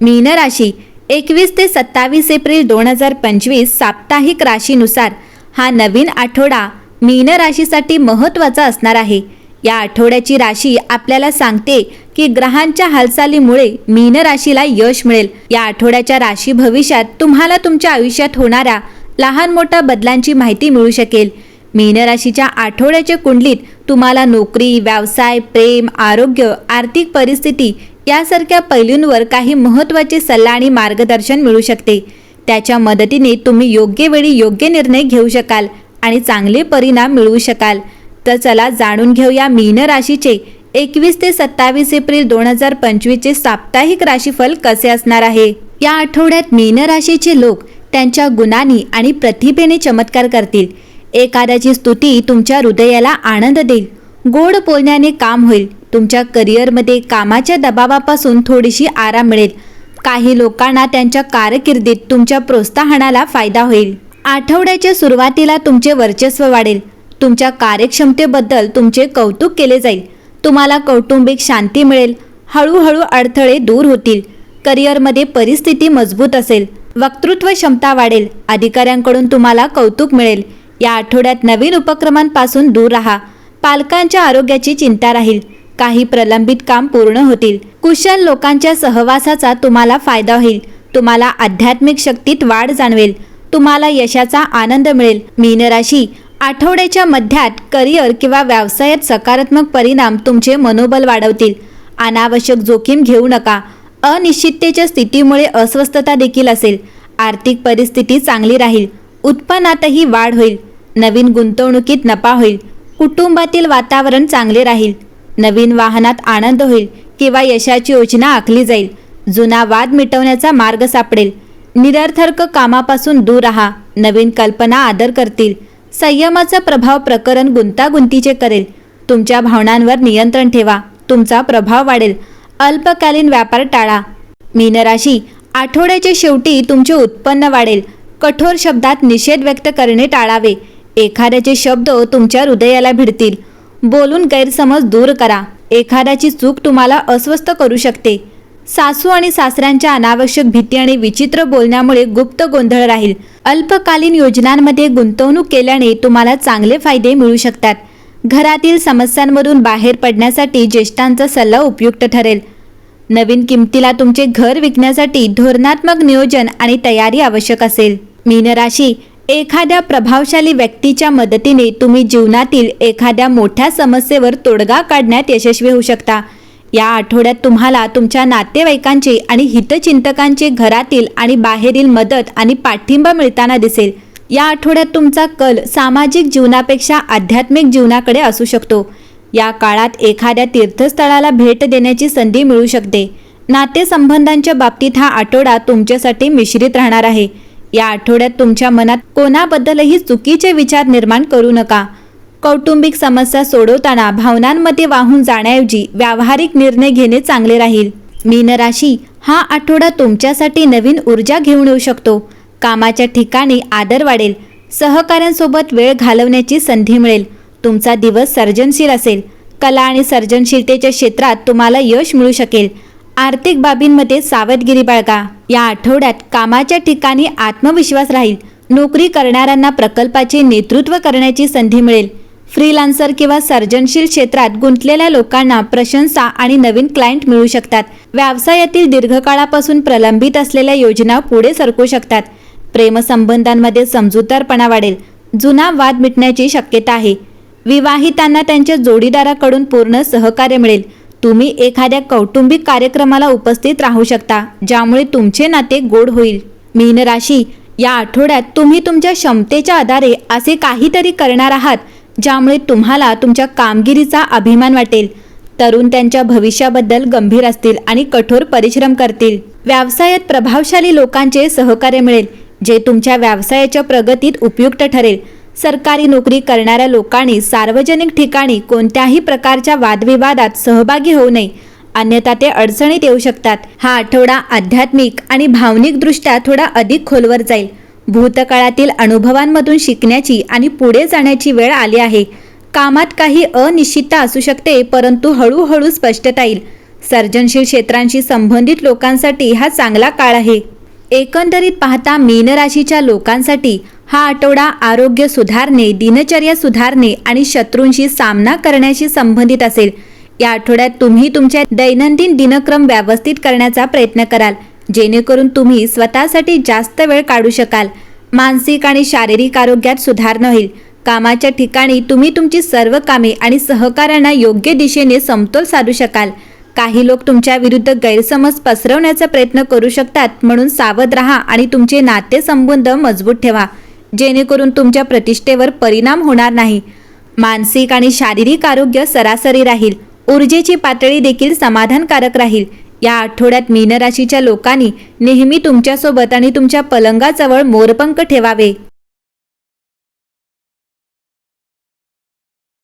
मीन राशी एकवीस ते सत्तावीस एप्रिल दोन हजार पंचवीस साप्ताहिक राशीनुसार हा नवीन आठवडा मीन राशीसाठी महत्त्वाचा असणार आहे. या आठवड्याची राशी आपल्याला सांगते की ग्रहांच्या हालचालीमुळे मीन राशीला यश मिळेल. या आठवड्याच्या राशी भविष्यात तुम्हाला तुमच्या आयुष्यात होणाऱ्या लहान मोठ्या बदलांची माहिती मिळू शकेल. मीन राशीच्या आठवड्याच्या कुंडलीत तुम्हाला नोकरी व्यवसाय प्रेम आरोग्य आर्थिक परिस्थिती यासारख्या पैलूंवर काही महत्त्वाचे सल्ला आणि मार्गदर्शन मिळू शकते. त्याच्या मदतीने तुम्ही योग्य वेळी योग्य निर्णय घेऊ शकाल आणि चांगले परिणाम मिळवू शकाल. तर चला जाणून घेऊया मीन राशीचे. एकवीस ते सत्तावीस एप्रिल दोन हजार पंचवीसचे साप्ताहिक राशीफल कसे असणार आहे? या आठवड्यात मीन राशीचे लोक त्यांच्या गुणांनी आणि प्रतिभेने चमत्कार करतील. एखाद्याची स्तुती तुमच्या हृदयाला आनंद देईल. गोड बोलण्याने काम होईल. तुमच्या करिअरमध्ये कामाच्या दबावापासून थोडीशी आराम मिळेल. काही लोकांना त्यांच्या कारकिर्दीत तुमच्या प्रोत्साहनाला फायदा होईल. आठवड्याच्या सुरुवातीला तुमचे वर्चस्व वाढेल. तुमच्या कार्यक्षमतेबद्दल तुमचे कौतुक केले जाईल. तुम्हाला कौटुंबिक शांती मिळेल. हळूहळू अडथळे दूर होतील. करिअरमध्ये परिस्थिती मजबूत असेल. वक्तृत्व क्षमता वाढेल. अधिकाऱ्यांकडून तुम्हाला कौतुक मिळेल. या आठवड्यात नवीन उपक्रमांपासून दूर राहा. पालकांच्या आरोग्याची चिंता राहील. काही प्रलंबित काम पूर्ण होतील. कुशल लोकांच्या सहवासाचा तुम्हाला फायदा होईल. तुम्हाला आध्यात्मिक शक्तीत वाढ जाणवेल. तुम्हाला यशाचा आनंद मिळेल. मीन राशी आठवड्याच्या मध्यात करिअर किंवा व्यवसायात सकारात्मक परिणाम तुमचे मनोबल वाढवतील. अनावश्यक जोखीम घेऊ नका. अनिश्चिततेच्या स्थितीमुळे अस्वस्थता देखील असेल. आर्थिक परिस्थिती चांगली राहील. उत्पन्नातही वाढ होईल. नवीन गुंतवणुकीत नफा होईल. कुटुंबातील वातावरण चांगले राहील. नवीन वाहनात आनंद होईल किंवा यशाची योजना आखली जाईल. जुना वाद मिटवण्याचा मार्ग सापडेल. निरर्थक कामापासून दूर राहा. नवीन कल्पना आदर करतील. संयमाचा प्रभाव प्रकरण गुंतागुंतीचे करेल. तुमच्या भावनांवर नियंत्रण ठेवा. तुमचा प्रभाव वाढेल. अल्पकालीन व्यापार टाळा. मीनराशी आठवड्याच्या शेवटी तुमचे उत्पन्न वाढेल. कठोर शब्दात निषेध व्यक्त करणे टाळावे. एखाद्याचे शब्द तुमच्या हृदयाला भिडतील. बोलून गैरसमज दूर करा. एखाद्याची चूक तुम्हाला अस्वस्थ करू शकते. सासू आणि सासऱ्यांच्या अनावश्यक भीती आणि विचित्र बोलण्यामुळे गुप्त गोंधळ राहील. अल्पकालीन योजनांमध्ये गुंतवणूक केल्याने तुम्हाला चांगले फायदे मिळू शकतात. घरातील समस्यांमधून बाहेर पडण्यासाठी ज्येष्ठांचा सल्ला उपयुक्त ठरेल. नवीन किमतीला तुमचे घर विकण्यासाठी धोरणात्मक नियोजन आणि तयारी आवश्यक असेल. मीनराशी एखाद्या प्रभावशाली व्यक्तीच्या मदतीने तुम्ही जीवनातील एखाद्या मोठ्या समस्येवर तोडगा काढण्यात यशस्वी होऊ शकता. या आठवड्यात तुम्हाला तुमच्या नातेवाईकांचे आणि हितचिंतकांचे घरातील आणि बाहेरील मदत आणि पाठिंबा मिळताना दिसेल. या आठवड्यात तुमचा कल सामाजिक जीवनापेक्षा आध्यात्मिक जीवनाकडे असू शकतो. या काळात एखाद्या तीर्थस्थळाला भेट देण्याची संधी मिळू शकते. नातेसंबंधांच्या बाबतीत हा आठवडा तुमच्यासाठी मिश्रित राहणार आहे. या आठवड्यात तुमच्या मनात कोणाबद्दलही चुकीचे विचार निर्माण करू नका. कौटुंबिक समस्या सोडवताना भावनांमध्ये वाहून जाण्याऐवजी व्यावहारिक निर्णय घेणे चांगले राहील. मीन राशी हा आठवडा तुमच्यासाठी नवीन ऊर्जा घेऊन येऊ शकतो. कामाच्या ठिकाणी आदर वाढेल. सहकाऱ्यांसोबत वेळ घालवण्याची संधी मिळेल. तुमचा दिवस सर्जनशील असेल. कला आणि सर्जनशीलतेच्या क्षेत्रात तुम्हाला यश मिळू शकेल. आर्थिक बाबींमध्ये सावधगिरी बाळगा. या आठवड्यात कामाच्या ठिकाणी आत्मविश्वास राहील. नोकरी करणाऱ्यांना प्रकल्पाचे नेतृत्व करण्याची संधी मिळेल. फ्रीलान्सर किंवा सर्जनशील क्षेत्रात गुंतलेल्या लोकांना प्रशंसा आणि नवीन क्लायंट मिळू शकतात. व्यवसायातील दीर्घकाळापासून प्रलंबित असलेल्या योजना पुढे सरकू शकतात. प्रेमसंबंधांमध्ये समजूतदारपणा वाढेल. जुना वाद मिटण्याची शक्यता आहे. विवाहितांना त्यांच्या जोडीदाराकडून पूर्ण सहकार्य मिळेल. तुम्ही एखाद्या कौटुंबिक कार्यक्रमाला उपस्थित राहू शकता ज्यामुळे तुमचे नाते गोड होईल. मीन राशी या आठवड्यात तुम्ही तुमच्या क्षमतेच्या आधारे असे काहीतरी करणार आहात ज्यामुळे तुम्हाला तुमच्या कामगिरीचा अभिमान वाटेल. तरुण त्यांच्या भविष्याबद्दल गंभीर असतील आणि कठोर परिश्रम करतील. व्यवसायात प्रभावशाली लोकांचे सहकार्य मिळेल जे तुमच्या व्यवसायाच्या प्रगतीत उपयुक्त ठरेल. सरकारी नोकरी करणाऱ्या लोकांनी सार्वजनिक ठिकाणी कोणत्याही प्रकारच्या वादविवादात सहभागी होऊ नये. अन्यथा ते अडचणीत येऊ शकतात. हा आठवडा आध्यात्मिक आणि भावनिकदृष्ट्या थोडा अधिक खोलवर जाईल. भूतकाळातील अनुभवांमधून शिकण्याची आणि पुढे जाण्याची वेळ आली आहे. कामात काही अनिश्चितता असू शकते परंतु हळूहळू स्पष्टता येईल. सर्जनशील क्षेत्रांशी संबंधित लोकांसाठी हा चांगला काळ आहे. एकंदरीत पाहता मीन राशीच्या लोकांसाठी हा आठवडा आरोग्य सुधारणे दिनचर्या सुधारणे आणि शत्रूंशी सामना करण्याशी संबंधित असेल. या आठवड्यात तुम्ही तुमच्या दैनंदिन दिनक्रम व्यवस्थित करण्याचा प्रयत्न कराल जेणेकरून तुम्ही स्वतःसाठी जास्त वेळ काढू शकाल. मानसिक आणि शारीरिक आरोग्यात सुधारणा होईल. कामाच्या ठिकाणी तुम्ही तुमची सर्व कामे आणि सहकाऱ्यांना योग्य दिशेने समतोल साधू शकाल. काही लोक तुमच्या विरुद्ध गैरसमज पसरवण्याचा प्रयत्न करू शकतात. म्हणून सावध राहा आणि तुमचे नातेसंबंध मजबूत ठेवा. जेणेकरून तुमच्या प्रतिष्ठेवर परिणाम होणार नाही. मानसिक आणि शारीरिक आरोग्य सरासरी राहील. ऊर्जेची पातळी देखील समाधानकारक राहील. या आठवड्यात मीनराशीच्या लोकांनी नेहमी तुमच्यासोबत आणि तुमच्या पलंगाजवळ मोरपंख ठेवावे.